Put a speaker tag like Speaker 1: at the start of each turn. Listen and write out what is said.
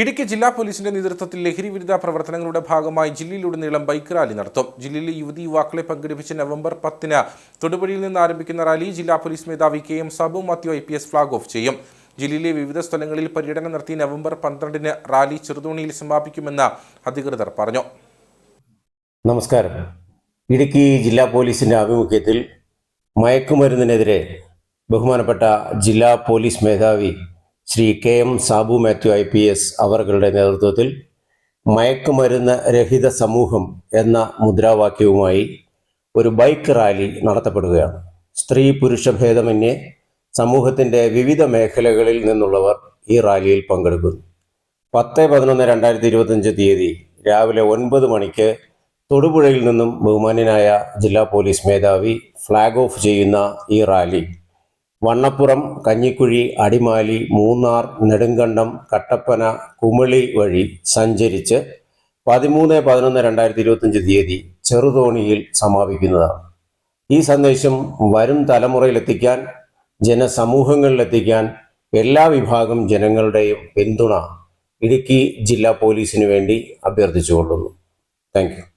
Speaker 1: ഇടുക്കി ജില്ലാ പോലീസിന്റെ നേതൃത്വത്തിൽ ലഹരി വിരുദ്ധ പ്രവർത്തനങ്ങളുടെ ഭാഗമായി ജില്ലയിലുടനീളം ബൈക്ക് റാലി നടത്തും. ജില്ലയിലെ യുവതി യുവാക്കളെ പങ്കെടുപ്പിച്ച് നവംബർ പത്തിന് തൊടുപുഴയിൽ നിന്ന് ആരംഭിക്കുന്ന റാലി ജില്ലാ പോലീസ് മേധാവി K M Sabu Mathew I P S flag off ചെയ്യും. ജില്ലയിലെ വിവിധ സ്ഥലങ്ങളിൽ പര്യടനം നടത്തി നവംബർ പന്ത്രണ്ടിന് റാലി ചെറുതോണിയിൽ സമാപിക്കുമെന്ന് അധികൃതർ പറഞ്ഞു.
Speaker 2: നമസ്കാരം. ഇടുക്കി ജില്ലാ പോലീസിന്റെ ആഭിമുഖ്യത്തിൽ മയക്കുമരുന്നിനെതിരെ ബഹുമാനപ്പെട്ട ജില്ലാ പോലീസ് മേധാവി Sri K M Sabu Mathew I P S അവരുടെ നേതൃത്വത്തിൽ മയക്കുമരുന്ന് രഹിത സമൂഹം എന്ന മുദ്രാവാക്യവുമായി ഒരു ബൈക്ക് റാലി നടത്തപ്പെടുകയാണ്. സ്ത്രീ പുരുഷ ഭേദമന്യേ സമൂഹത്തിന്റെ വിവിധ മേഖലകളിൽ നിന്നുള്ളവർ ഈ റാലിയിൽ പങ്കെടുക്കുന്നു. പത്ത് പതിനൊന്ന് രണ്ടായിരത്തി ഇരുപത്തഞ്ച് തീയതി രാവിലെ ഒൻപത് മണിക്ക് തൊടുപുഴയിൽ നിന്നും ബഹുമാന്യനായ ജില്ലാ പോലീസ് മേധാവി ഫ്ലാഗ് ഓഫ് ചെയ്യുന്ന ഈ റാലി വണ്ണപ്പുറം കഞ്ഞിക്കുഴി അടിമാലി മൂന്നാർ നെടുങ്കണ്ടം കട്ടപ്പന കുമിളി വഴി സഞ്ചരിച്ച് പതിമൂന്ന് പതിനൊന്ന് രണ്ടായിരത്തി ഇരുപത്തഞ്ച് തീയതി ചെറുതോണിയിൽ സമാപിക്കുന്നതാണ്. ഈ സന്ദേശം വരും തലമുറയിലെത്തിക്കാൻ ജനസമൂഹങ്ങളിലെത്തിക്കാൻ എല്ലാ വിഭാഗം ജനങ്ങളുടെയും പിന്തുണ ഇടുക്കി ജില്ലാ പോലീസിനു വേണ്ടി അഭ്യർത്ഥിച്ചുകൊള്ളുന്നു. താങ്ക്